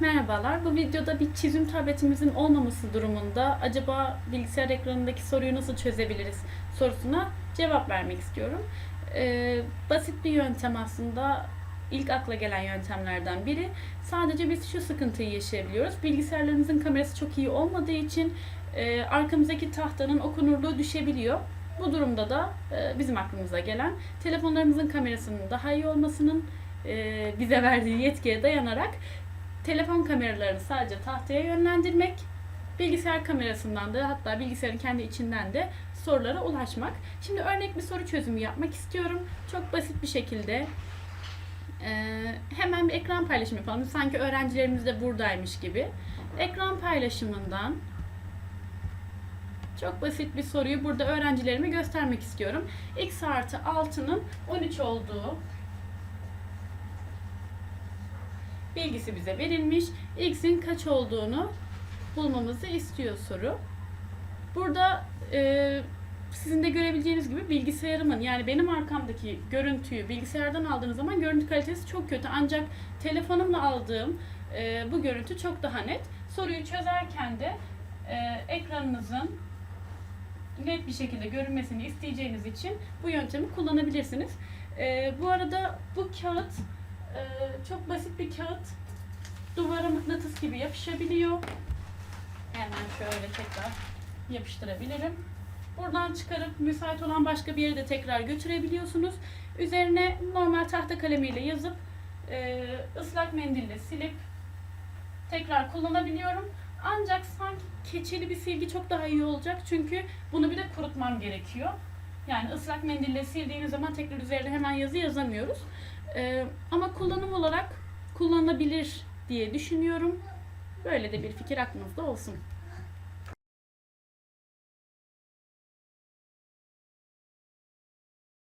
Merhabalar. Bu videoda bir çizim tabletimizin olmaması durumunda acaba bilgisayar ekranındaki soruyu nasıl çözebiliriz sorusuna cevap vermek istiyorum. Ee, basit bir yöntem aslında ilk akla gelen yöntemlerden biri. Sadece biz şu sıkıntıyı yaşayabiliyoruz. Bilgisayarlarımızın kamerası çok iyi olmadığı için e, arkamızdaki tahtanın okunurluğu düşebiliyor. Bu durumda da e, bizim aklımıza gelen telefonlarımızın kamerasının daha iyi olmasının e, bize verdiği yetkiye dayanarak telefon kameralarını sadece tahtaya yönlendirmek, bilgisayar kamerasından da hatta bilgisayarın kendi içinden de sorulara ulaşmak. Şimdi örnek bir soru çözümü yapmak istiyorum. Çok basit bir şekilde Ee, hemen bir ekran paylaşımı yapalım. Sanki öğrencilerimiz de buradaymış gibi. Ekran paylaşımından çok basit bir soruyu burada öğrencilerime göstermek istiyorum. x artı 6'nın 13 olduğu bilgisi bize verilmiş. X'in kaç olduğunu bulmamızı istiyor soru. Burada e, sizin de görebileceğiniz gibi bilgisayarımın yani benim arkamdaki görüntüyü bilgisayardan aldığınız zaman görüntü kalitesi çok kötü. Ancak telefonumla aldığım e, bu görüntü çok daha net. Soruyu çözerken de e, ekranınızın net bir şekilde görünmesini isteyeceğiniz için bu yöntemi kullanabilirsiniz. E, bu arada bu kağıt çok basit bir kağıt. Duvara mıknatıs gibi yapışabiliyor. Hemen şöyle tekrar yapıştırabilirim. Buradan çıkarıp müsait olan başka bir yere de tekrar götürebiliyorsunuz. Üzerine normal tahta kalemiyle yazıp e, ıslak mendille silip tekrar kullanabiliyorum. Ancak sanki keçeli bir silgi çok daha iyi olacak. Çünkü bunu bir de kurutmam gerekiyor. Yani ıslak mendille sildiğiniz zaman tekrar üzerine hemen yazı yazamıyoruz. E, ama kullanım olarak kullanılabilir diye düşünüyorum. Böyle de bir fikir aklınızda olsun.